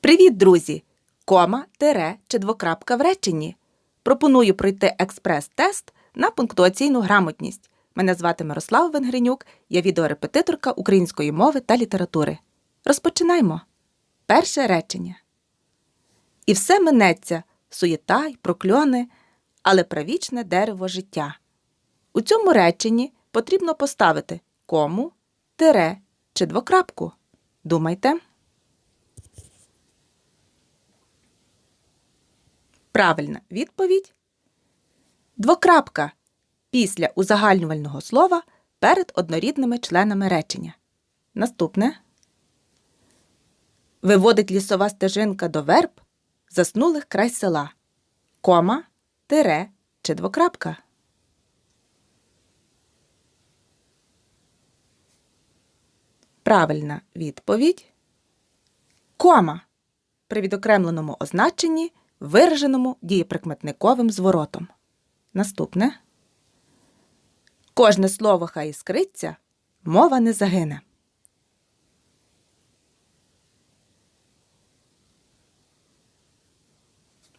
Привіт, друзі! Кома, тире чи двокрапка в реченні. Пропоную пройти експрес-тест на пунктуаційну грамотність. Мене звати Мирослава Венгренюк, я відеорепетиторка української мови та літератури. Розпочинаємо. Перше речення. І все минеться, суєта й прокльони, але правічне дерево життя. У цьому реченні потрібно поставити кому, тире чи двокрапку. Думайте. Правильна відповідь. Двокрапка після узагальнювального слова перед однорідними членами речення. Наступне. Виводить лісова стежинка до верб заснулих край села. Кома, тире чи двокрапка. Правильна відповідь. Кома при відокремленому означенні, вираженому дієприкметниковим зворотом. Наступне. Кожне слово хай іскриться, мова не загине.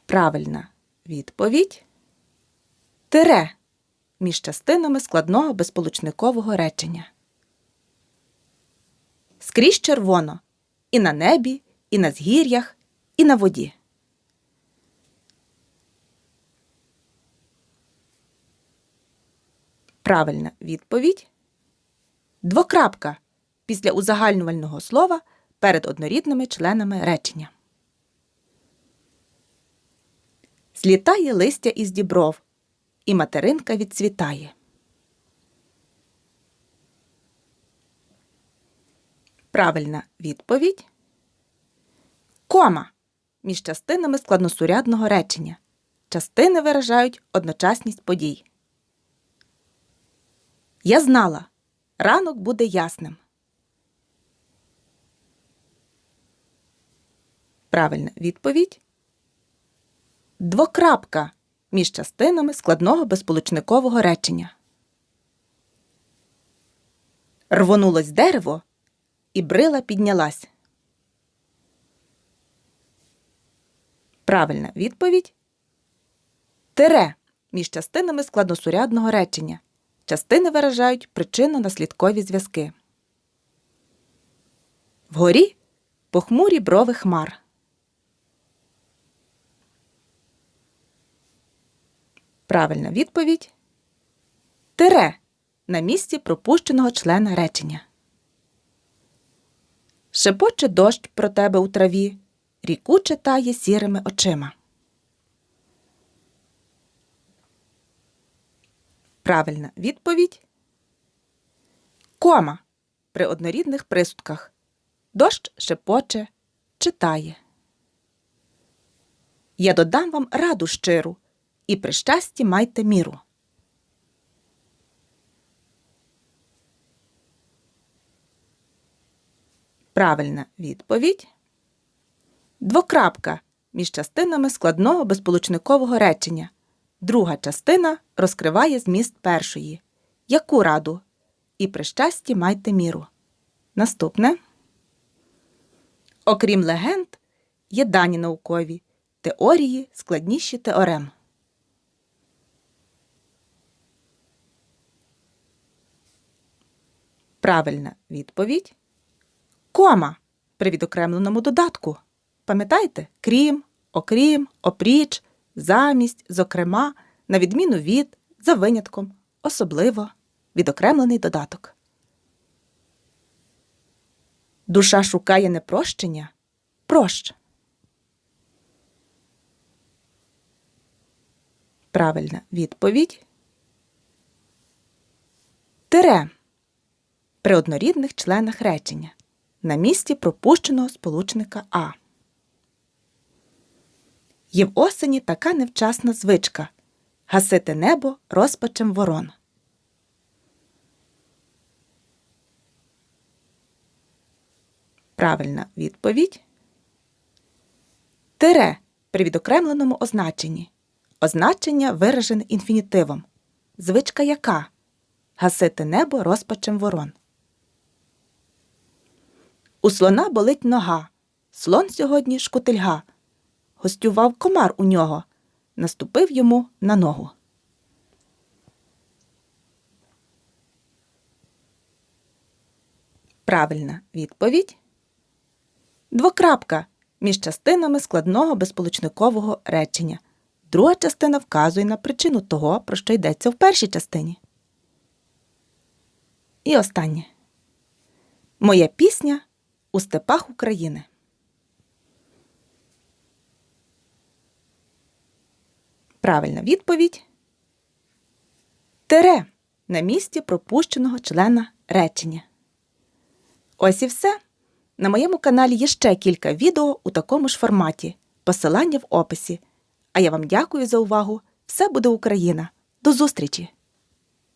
Правильна відповідь. Тире між частинами складного безполучникового речення. Скрізь червоно і на небі, і на згір'ях, і на воді. Правильна відповідь. Двокрапка після узагальнювального слова перед однорідними членами речення. Злітає листя із дібров, і материнка відцвітає. Правильна відповідь. Кома між частинами складносурядного речення. Частини виражають одночасність подій. Я знала, ранок буде ясним. Правильна відповідь. Двокрапка між частинами складного безполучникового речення. Рвонулось дерево, і брила піднялась. Правильна відповідь. Тире між частинами складносурядного речення. Частини виражають причинно-наслідкові зв'язки. Вгорі похмурі брови хмар. Правильна відповідь. Тире на місці пропущеного члена речення. Шепоче дощ про тебе у траві, ріку читає сірими очима. Правильна відповідь. Кома при однорідних присудках. Дощ шепоче, читає. Я додам вам раду щиру, і при щасті майте міру. Правильна відповідь. Двокрапка між частинами складного безполучникового речення. Друга частина розкриває зміст першої. Яку раду? І при щасті майте міру. Наступне. Окрім легенд, є дані наукові, теорії складніші теорем. Правильна відповідь. Кома при відокремленому додатку. Пам'ятаєте? Крім, окрім, опріч, замість, зокрема, на відміну від, за винятком, особливо, відокремлений додаток. Душа шукає не прощення, прощ. Правильна відповідь. Тире при однорідних членах речення на місці пропущеного сполучника А. Є в осені така невчасна звичка гасити небо розпачем ворон. Правильна відповідь. Тире при відокремленому означенні. Означення виражене інфінітивом. Звичка яка? Гасити небо розпачем ворон. У слона болить нога. Слон сьогодні шкутильга. Гостював комар у нього, наступив йому на ногу. Правильна відповідь. Двокрапка між частинами складного безполучникового речення. Друга частина вказує на причину того, про що йдеться в першій частині. І останнє. Моя пісня у степах України. Правильна відповідь. Тере на місці пропущеного члена речення. Ось і все. На моєму каналі є ще кілька відео у такому ж форматі. Посилання в описі. А я вам дякую за увагу. Все буде Україна. До зустрічі!